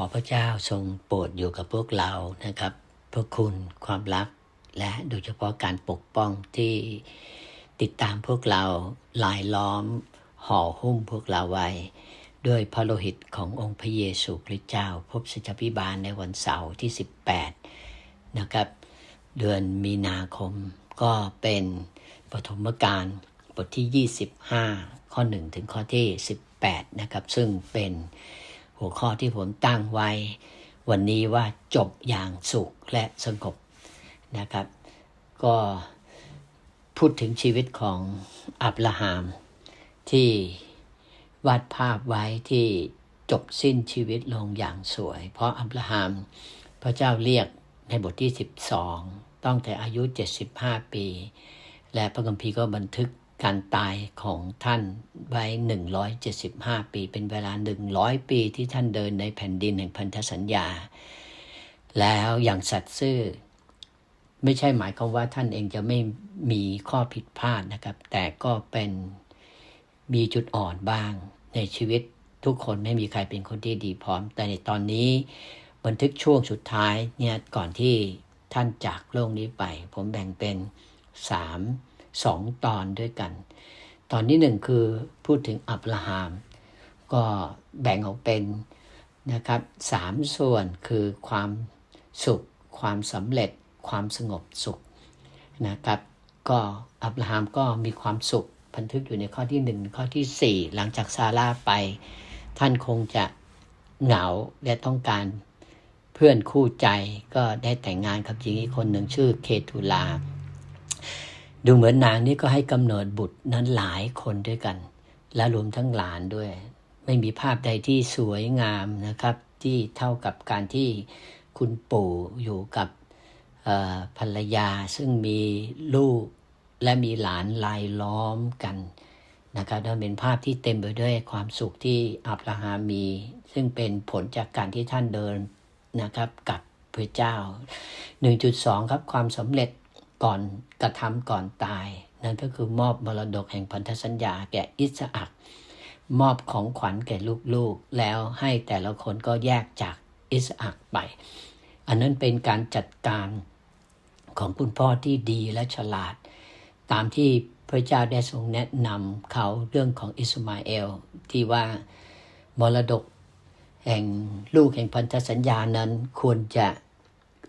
ขอพระเจ้าทรงโปรดอยู่กับพวกเรานะครับ พระคุณความรัก และโดยเฉพาะการปกป้องที่ติดตามพวกเราลายล้อม ห่อหุ้มพวกเราไว้ ด้วยพระโลหิตขององค์พระเยซูคริสต์เจ้า พบสัจพิบาลในวันเสาร์ที่ 18 นะครับ เดือนมีนาคมก็เป็นปฐมกาลบทที่ 25 ข้อ 1 ถึงข้อที่ 18 นะครับ ซึ่งเป็น หัวข้อที่ผมตั้งไว้ วันนี้ว่าจบอย่างสุขและสงบนะครับ ก็พูดถึงชีวิตของอับราฮัมที่วาดภาพไว้ที่จบสิ้นชีวิตลงอย่างสวย เพราะอับราฮัมพระเจ้าเรียกในบทที่ 12 ต้องแต่อายุ 75 ปี และพระคัมภีร์ก็บันทึก การตายของท่านไว้ 175 ปี เป็นเวลา 100 ปีที่ท่านเดินในแผ่นดินแห่งพันธสัญญา แล้วอย่างสัตย์ซื่อ ไม่ใช่หมายความว่าท่านเองจะไม่มีข้อผิดพลาดนะครับ แต่ก็เป็นมีจุดอ่อนบ้างในชีวิตทุกคนไม่มีใครเป็นคนที่ดีพร้อม แต่ในตอนนี้บันทึกช่วงสุดท้ายเนี่ยก่อนที่ท่านจากโลกนี้ไป ผมแบ่งเป็นสาม สองตอนด้วยกัน ตอนที่หนึ่งคือพูดถึงอับราฮัมก็แบ่งออกเป็นนะครับสามส่วนคือความสุข ความสำเร็จ ความสงบสุขนะครับก็อับราฮัมก็มีความสุขบันทึกอยู่ในข้อที่หนึ่งข้อที่สี่หลังจากซาร่าไป ท่านคงจะเหงาและต้องการเพื่อนคู่ใจก็ได้แต่งงานกับหญิงอีกคนหนึ่งชื่อเคทูลา ดูเหมือนนางนี้ก็ให้กำเนิดบุตรนั้นหลายคนด้วยกัน และรวมทั้งหลานด้วย ไม่มีภาพใดที่สวยงามนะครับ ที่เท่ากับการที่คุณปู่อยู่กับภรรยาซึ่งมีลูกและมีหลานลายล้อมกันนะครับนั่นเป็นภาพที่เต็มไปด้วยความสุขที่อับราฮัมมี ซึ่งเป็นผลจากการที่ท่านเดินนะครับกับพระเจ้า 1.2 ครับความสำเร็จ ก่อนกระทำก่อนตาย นั่นก็คือมอบมรดกแห่งพันธสัญญาแก่อิสอักมอบของขวัญแก่ลูกๆ แล้วให้แต่ละคนก็แยกจากอิสอักไป อันนั้นเป็นการจัดการของคุณพ่อที่ดีและฉลาด ตามที่พระเจ้าได้ทรงแนะนำเขาเรื่องของอิสมาเอล ที่ว่ามรดกแห่งลูกแห่งพันธสัญญานั้นควรจะ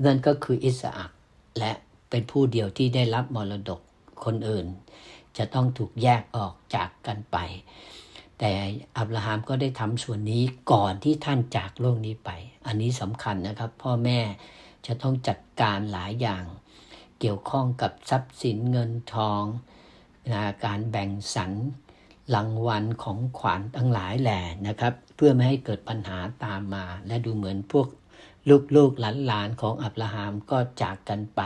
นั่นก็คืออิสอักและ เป็นผู้เดียวที่ได้รับมรดกคนอื่น จะต้องถูกแยกออกจากกันไป แต่อับราฮัมก็ได้ทำส่วนนี้ก่อนที่ท่านจากโลกนี้ไป อันนี้สำคัญนะครับ พ่อแม่จะต้องจัดการหลายอย่าง เกี่ยวข้องกับทรัพย์สินเงินทองนะการแบ่งสรรรางวัลของขวัญทั้งหลายแหล่นะครับ เพื่อไม่ให้เกิดปัญหาตามมา และดูเหมือนพวกลูกๆหลานๆของอับราฮัมก็จากกันไป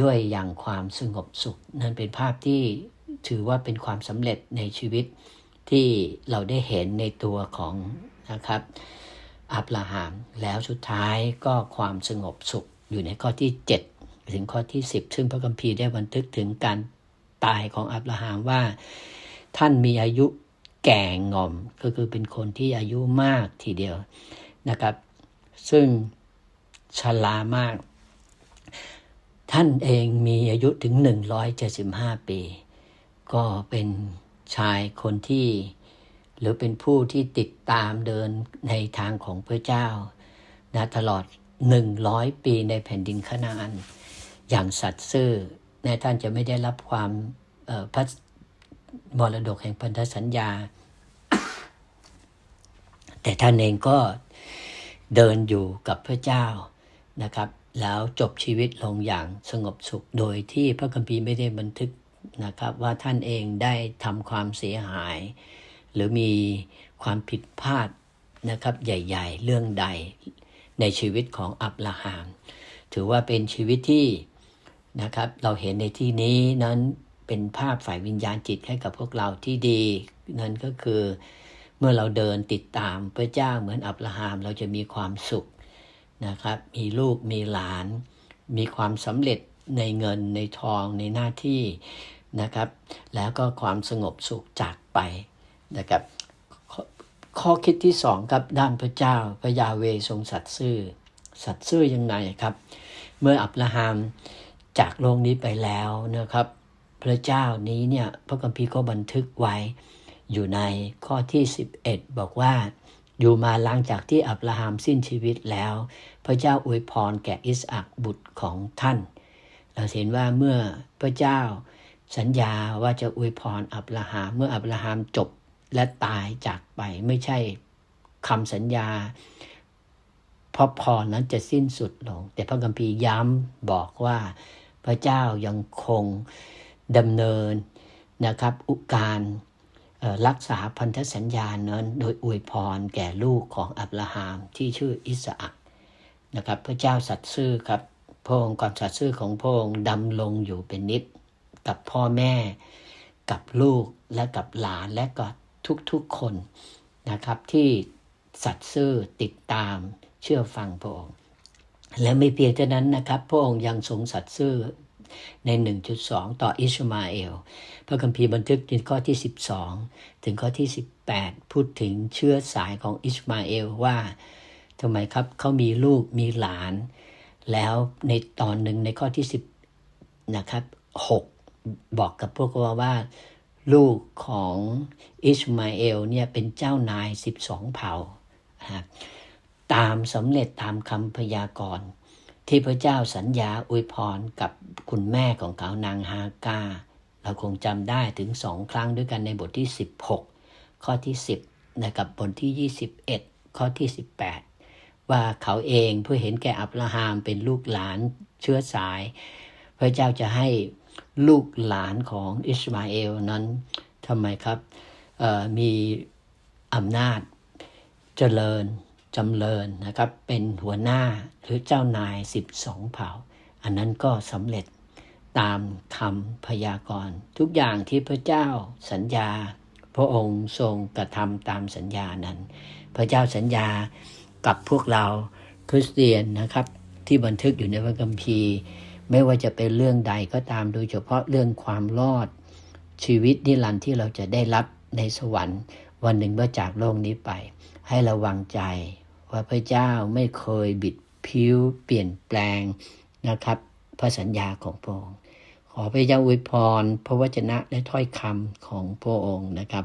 ด้วยอย่างความสงบสุข นั่นเป็นภาพที่ถือว่าเป็นความสำเร็จในชีวิตที่เราได้เห็นในตัวของนะครับอับราฮัมแล้วสุดท้ายก็ความสงบสุขอยู่ในข้อที่ 7 ถึงข้อที่ 10 ซึ่งพระคัมภีร์ได้บันทึกถึงการตายของอับราฮัมว่า ท่านมีอายุแก่งอมก็คือเป็นคนที่อายุมากทีเดียวนะครับ ซึ่งชรามาก ท่านเองมีอายุถึง 175 ปี ก็เป็นชายคนที่ หรือเป็นผู้ที่ติดตามเดินในทางของพระเจ้านะตลอด 100 ปีในแผ่นดินคณาอันอย่างสัตย์ซื่อนะท่านจะไม่ได้รับความพระมรดกแห่งพันธสัญญา แต่ท่านเองก็เดินอยู่กับพระเจ้านะครับ แล้วจบชีวิตลงอย่างสงบสุข โดยที่พระคัมภีร์ไม่ได้บันทึกนะครับว่าท่านเองได้ทำความเสียหาย หรือมีความผิดพลาดนะครับใหญ่ ๆ เรื่องใดในชีวิตของอับราฮัมถือว่าเป็นชีวิตที่นะครับเราเห็นในที่นี้นั้นเป็นภาพฝ่ายวิญญาณจิตให้กับพวกเราที่ดี นั่นก็คือเมื่อเราเดินติดตามพระเจ้าเหมือนอับราฮัมเราจะมีความสุข นะครับ มีลูกมีหลาน มีความสำเร็จในเงินในทองในหน้าที่นะครับ แล้วก็ความสงบสุขจากไปนะครับข้อคิดที่สองครับด้านพระเจ้าพระยาเวทรงสัตย์ซื่อ สัตย์ซื่อยังไงครับ เมื่ออับราฮัมจากโลกนี้ไปแล้วนะครับ พระเจ้านี้เนี่ยพระคัมภีร์ก็บันทึกไว้อยู่ในข้อที่ 11 บอกว่า อยู่มาหลังจากที่อับราฮัมสิ้นชีวิตแล้ว พระเจ้าอวยพรแก่อิสอักบุตรของท่าน เราเห็นว่าเมื่อพระเจ้าสัญญาว่าจะอวยพรอับราฮัมเมื่ออับราฮัมจบและตายจากไปไม่ใช่คำสัญญาเพราะพรนั้นจะสิ้นสุดลง แต่พระคัมภีร์ย้ำบอกว่าพระเจ้ายังคงดำเนินนะครับ อุการ รักษาพันธสัญญานั้นโดยอวยพรแก่ลูกของอับราฮัมที่ชื่ออิสอักนะครับพระเจ้าสัตย์ซื่อครับพระองค์ความสัตย์ซื่อของพระองค์ดำลงอยู่เป็นนิดกับพ่อแม่ กับลูกและกับหลานและก็ทุกๆคนนะครับที่สัตย์ซื่อติดตามเชื่อฟังพระองค์และไม่เพียงเท่านั้นนะครับ พระองค์ยังทรงสัตย์ซื่อ ใน 1.2 ต่ออิชมาเอล พระคัมภีร์บันทึกในข้อที่ 12 ถึงข้อที่ 18 พูดถึงเชื้อสายของอิชมาเอลว่าทำไมครับเขามีลูกมีหลาน แล้วในตอนหนึ่งในข้อที่ 10 นะครับ 6 บอกกับพวกเราว่า ลูกของอิชมาเอลเนี่ยเป็นเจ้านาย 12 เผ่าตามสำเร็จตามคำพยากรณ์ ที่พระเจ้าสัญญาอวยพรกับคุณแม่ของเขานางฮากา เราคงจำได้ถึงสองครั้งด้วยกันในบทที่ 16 ข้อที่ 10 นะครับบทที่ 21 ข้อที่ 18 ว่าเขาเองเพื่อเห็นแก่อับราฮัมเป็นลูกหลานเชื้อสาย พระเจ้าจะให้ลูกหลานของอิสมาเอลนั้นทำไมครับมีอำนาจเจริญ จำเริญนะครับเป็นหัวหน้าหรือเจ้านาย 12 เผ่า อันนั้นก็สำเร็จตามคำพยากรณ์ ทุกอย่างที่พระเจ้าสัญญา พระองค์ทรงกระทำตามสัญญานั้น พระเจ้าสัญญากับพวกเราคริสเตียนนะครับ ที่บันทึกอยู่ในพระคัมภีร์ ไม่ว่าจะเป็นเรื่องใดก็ตามโดยเฉพาะเรื่องความรอดชีวิตนิรันดร์ที่เราจะได้รับ ในสวรรค์ วันหนึ่งเมื่อจากโลกนี้ไป ให้ระวังใจว่าพระเจ้าไม่เคยบิดผิวเปลี่ยนแปลงนะครับพระสัญญาของพระองค์ขอพระเจ้าอวยพรพระวจนะและถ้อยคำของพระองค์นะครับ